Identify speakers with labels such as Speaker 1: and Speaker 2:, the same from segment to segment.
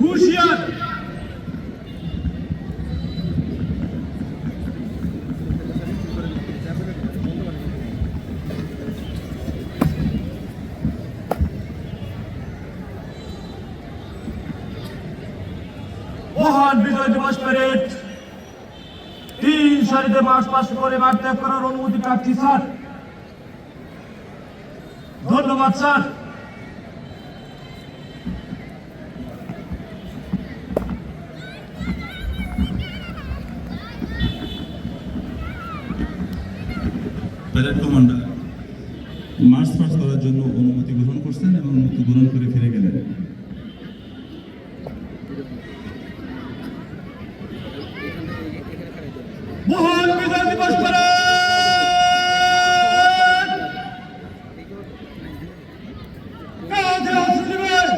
Speaker 1: হুঁশিয়ার। মহান বিজয় দিবস প্যারেড তিন সারিতে মার্চ পাস করে মাঠ ত্যাগ করার অনুমতি প্রার্থী স্যার। ধন্যবাদ, sir.
Speaker 2: Parade commander march pass করার জন্য অনুমতি গ্রহণ করছেন এবং অনুমতি গ্রহণ করে ফিরে গেলেন
Speaker 1: মহান বিজয় দিবস প্যারেড কাঁধে অস্ত্র নেবেন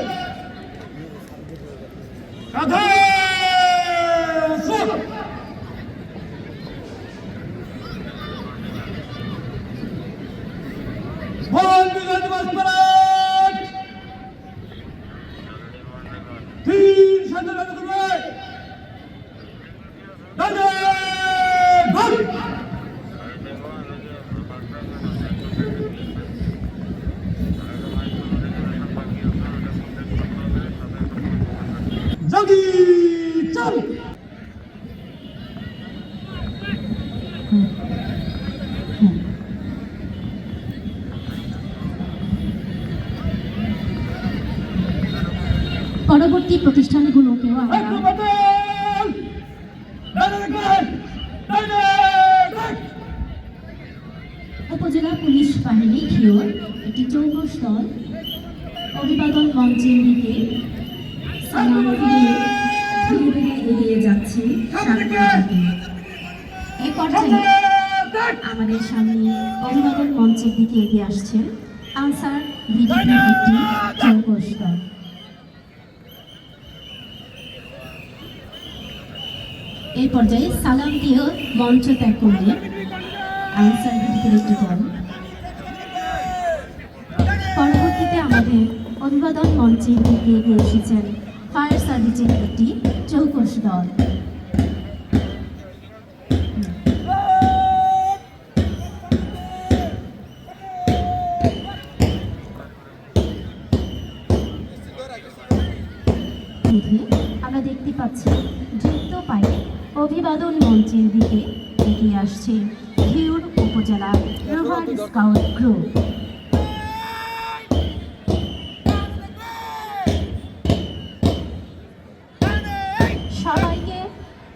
Speaker 1: কাঁধে অস্ত্র। মহান বিজয় দিবস প্যারেড তিন স্বাধীনতা করবে কাঁধে ঘর। চল।
Speaker 3: পরবর্তী প্রতিষ্ঠানগুলোকেও
Speaker 1: দেখ
Speaker 3: উপজেলা পুলিশ বাহিনী ঘিওর একটি চৌকস দল। অভিবাদন মঞ্চের দিকে সালাম দিয়ে পর্যায়ে আমাদের সামনে অভিবাদন মঞ্চের দিকে এগিয়ে আসছেন আনসার ভিডিপি একটি এই পর্যায়ে সালাম দিয়েও মঞ্চ ত্যাগ করলেন আনসার ভিডিপির একটি দল পরবর্তীতে আমাদের অভিবাদন মঞ্চের দিকে এগিয়ে এসেছেন সার্ভিসের একটি চৌকস দল আমরা দেখতে পাচ্ছি, যুক্ত পায়ে অভিবাদন মঞ্চের দিকে এগিয়ে আসছে ঘিউর উপজেলা রোহান স্কাউট গ্রুপ।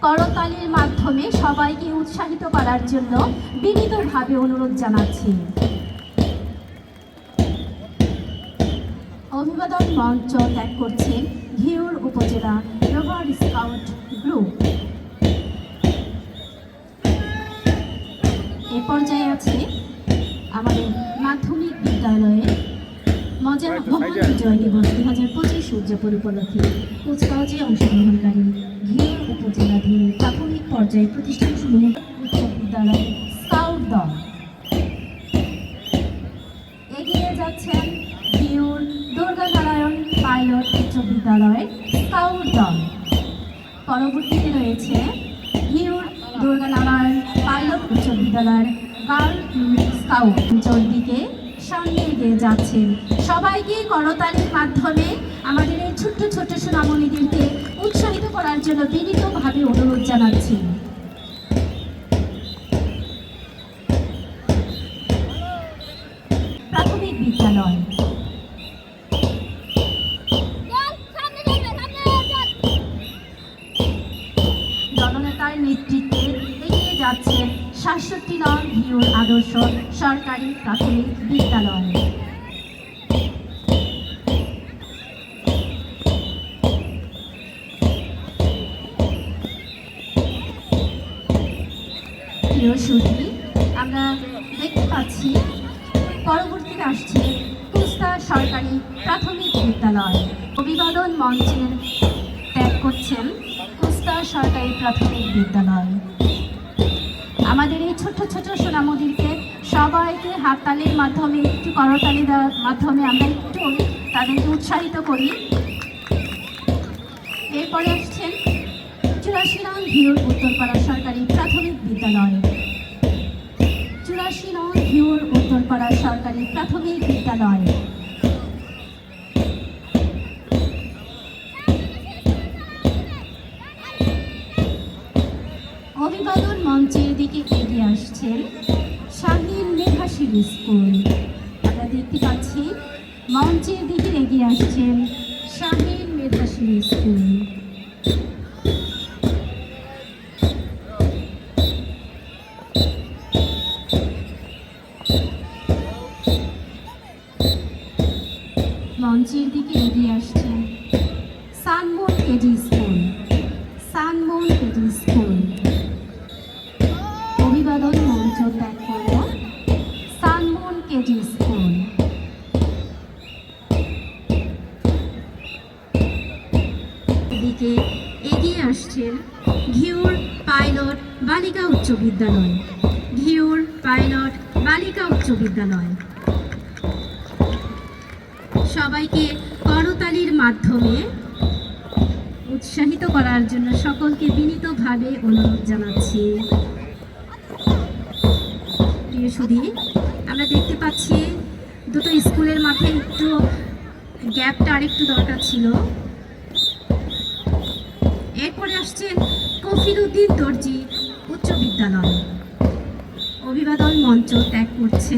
Speaker 3: করতালির মাধ্যমে সবাইকে উৎসাহিত করার জন্য বিনীতভাবে অনুরোধ জানাচ্ছি। অভিবাদন মঞ্চ ত্যাগ করছেন ঘিউর উপজেলা রোভার স্কাউট গ্রুপ। এ পর্যায়ে আছে আমাদের মাধ্যমিক বিদ্যালয়ে মজার মহান বিজয় দিবস দু হাজার পঁচিশ উদযাপন উপলক্ষে। কুচকাওয়াজে অংশগ্রহণকারী ঘিউর উপজেলাধীন প্রাথমিক পর্যায়ে প্রতিষ্ঠানসমূহ উচ্চ বিদ্যালয় স্কাউট দল। এগিয়ে যাচ্ছেন ভিউর দুর্গানারায়ণ পাইলট উচ্চ বিদ্যালয়ের স্কাউট দল। পরবর্তীতে রয়েছে ভিউর দুর্গানারায়ণ পাইলট উচ্চ বিদ্যালয়ের গার্ল স্কাউট অঞ্চল দিকে সামনে এগিয়ে যাচ্ছেন সবাইকে করতালির মাধ্যমে আমাদের এই ছোট্ট ছোট্ট সোনামণিদেরকে উৎসাহিত করার জন্য বিনীতভাবে অনুরোধ জানাচ্ছি। প্রাথমিক বিদ্যালয়। জননেতার নেতৃত্বে এগিয়ে সাতষট্টি নং ভিউর আদর্শ সরকারি প্রাথমিক বিদ্যালয়। প্রিয় সুধী আমরা দেখতে পাচ্ছি পরবর্তীতে আসছে কুস্তা সরকারি প্রাথমিক বিদ্যালয়। অভিবাদন মঞ্চের ত্যাগ করছেন কুস্তা সরকারি প্রাথমিক বিদ্যালয়। আমাদের এই ছোট ছোট সোনামদিরকে সবাইকে হাততালির মাধ্যমে, একটু করতালি দেওয়ার মাধ্যমে আমরা একটু তাদেরকে উৎসাহিত করি। এরপরে আসছেন চুরাশি নং ঘিউর উত্তরপাড়া সরকারি প্রাথমিক বিদ্যালয়। উত্তরপাড়া সরকারি প্রাথমিক বিদ্যালয়। অভিবাদন মঞ্চের দিকে এগিয়ে আসছেন শাহিন মেঘাশির স্কুল। আমরা দেখতে পাচ্ছি, মঞ্চের দিকে এগিয়ে আসছেন শাহিন মেঘাশির স্কুল। বালিকা উচ্চ বিদ্যালয়। ঘিউর পাইলট, বালিকা উচ্চ বিদ্যালয়। সবাইকে করতালির মাধ্যমে উৎসাহিত করার জন্য সকলকে বিনীতভাবে অনুরোধ জানাচ্ছি। প্রিয় সুধী, আমরা দেখতে পাচ্ছি দুটো স্কুলের মাঠে একটু গ্যাপটা আরেকটু দরকার ছিল। এরপরে আসছেন কফিরুদ্দিন দর্জি উচ্চ বিদ্যালয়। অভিবাদন মঞ্চ ত্যাগ করছে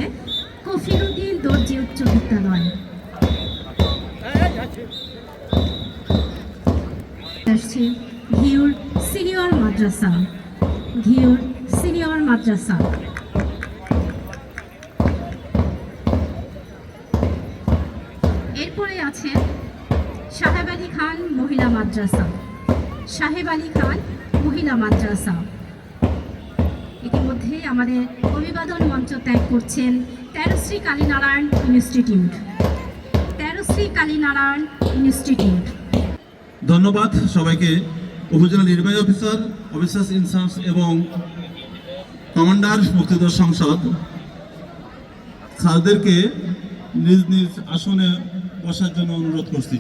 Speaker 3: কফিরুদ্দিন দর্জি উচ্চ বিদ্যালয়। আসছে ঘিউর সিনিয়র মাদ্রাসা। ঘিউর সিনিয়র মাদ্রাসা। এরপরে আছে সাহেব আলী খান মহিলা মাদ্রাসা। সাহেব আলী খান মহিলা মাদ্রাসা। ইতিমধ্যে আমাদের অভিবাদন মঞ্চ ত্যাগ করছেন তেরশ্রী কালীনারায়ণ ইনস্টিটিউট। তেরশ্রী কালীনারায়ণ ইনস্টিটিউট।
Speaker 2: ধন্যবাদ সবাইকে। উপজেলা নির্বাহী অফিসার, অফিসার্স ইনচার্জ এবং কমান্ডার মুক্তিযোদ্ধা সংসদ। স্যারদেরকে নিজ নিজ আসনে বসার জন্য অনুরোধ করছি।